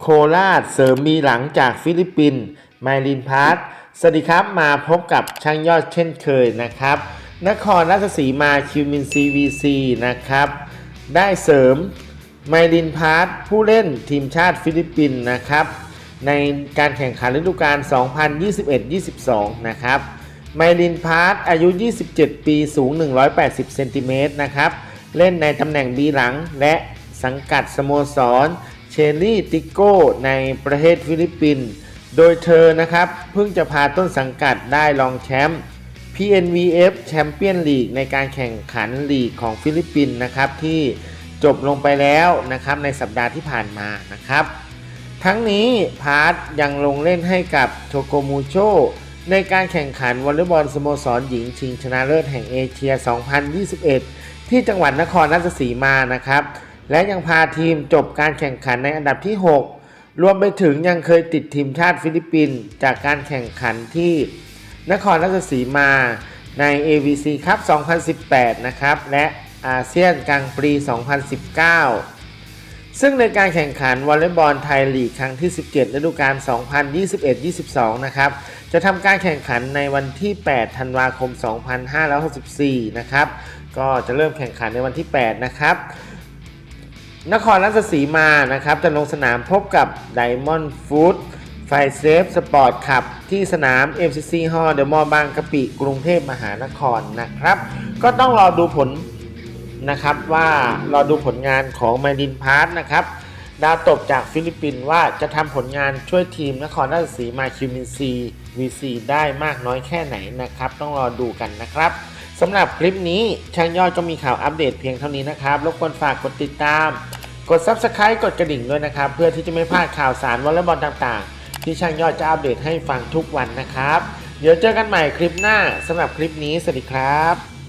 โคราชเสริมมีหลังจากฟิลิปปินส์ไมลินพาร์ทสวัสดีครับมาพบกับช่างยอดเช่นเคยนะครับ นครราชสีมาคิวมินซีวีซีนะครับ ได้เสริมไมลินพาร์ทผู้เล่นทีมชาติฟิลิปปินส์นะครับ ในการแข่งขันฤดูกาล 2021-22 นะครับ ไมลินพาร์ทอายุ 27 ปีสูง 180 เซนติเมตรนะครับ เล่นในตำแหน่งบีหลังและสังกัดสโมสร เชลลี่ติโก้ในประเทศฟิลิปปินส์ โดยเธอนะครับ เพิ่งจะพาต้นสังกัดได้รองแชมป์ PNVF แชมเปี้ยนลีกในการแข่งขันลีกของฟิลิปปินส์นะครับที่จบลงไปแล้วนะครับในสัปดาห์ที่ผ่านมานะครับ ทั้งนี้พาร์ทยังลงเล่นให้กับโชโกมูโชในการแข่งขันวอลเลย์บอลสโมสรหญิงชิงชนะเลิศแห่งเอเชีย 2021 ที่จังหวัดนครราชสีมานะครับ และยังพาทีมจบการแข่งขันในอันดับที่ 6 รวมไปถึงยังเคยติดทีมชาติฟิลิปปินส์จากการแข่งขันที่นครราชสีมาใน AVC ครับ 2018 นะครับ และอาเซียนกลางปี 2019 ซึ่งในการแข่งขันวอลเลย์บอลไทยลีกครั้งที่ 17 ฤดูกาล 2021-22 นะครับ จะทำการแข่งขันในวันที่ 8 ธันวาคม 2564 นะครับ ก็จะเริ่มแข่งขันในวันที่ 8 นะครับ นครราชสีมานะครับจะลงสนามพบกับ Diamond Food ไฟเซฟสปอร์ตขับที่สนาม MCC Hall เดอะมอลล์บางกะปิกรุงเทพมหานครนะครับ ก็ต้องรอดูผลนะครับว่ารอดูผลงานของไมดินพาร์ทนะครับดาวตบจากฟิลิปปินส์ว่าจะทำผลงานช่วยทีมนครราชสีมาคิวมินซีวีซีได้มากน้อยแค่ไหนนะครับ ต้องรอดูกันนะครับ สำหรับคลิปนี้ช่างยอดก็มีข่าวอัปเดตเพียงเท่านี้นะครับรบกวนฝากกดติดตาม กด Subscribe กดกระดิ่งด้วยนะครับ เพื่อที่จะไม่พลาดข่าวสารวอลเลย์บอลต่างๆ ที่ช่างยอดจะอัปเดตให้ฟังทุกวันนะครับ เดี๋ยวเจอกันใหม่คลิปหน้าสำหรับคลิปนี้สวัสดีครับ